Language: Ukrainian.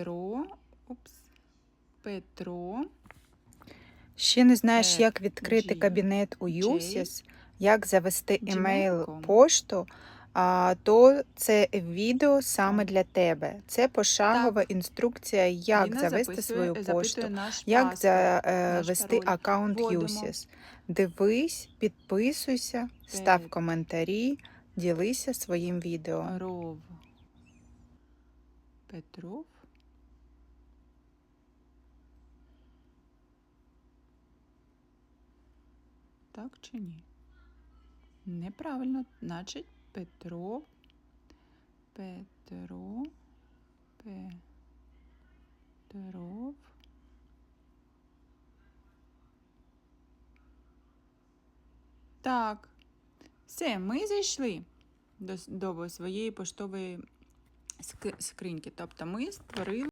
Петро. Упс. Петро. Ще не знаєш, Е, як відкрити кабінет у USIS, як завести емейл пошту, то це відео саме для тебе. Це пошагова інструкція, як завести свою пошту, як завести аккаунт Вводимо. USIS. Дивись, підписуйся, став коментарі, ділися своїм відео. Петров. Так чи ні? Неправильно. Значить Петро. Петро. Петров. Так. Все, ми зайшли до, до своєї поштової скриньки. Тобто ми створили.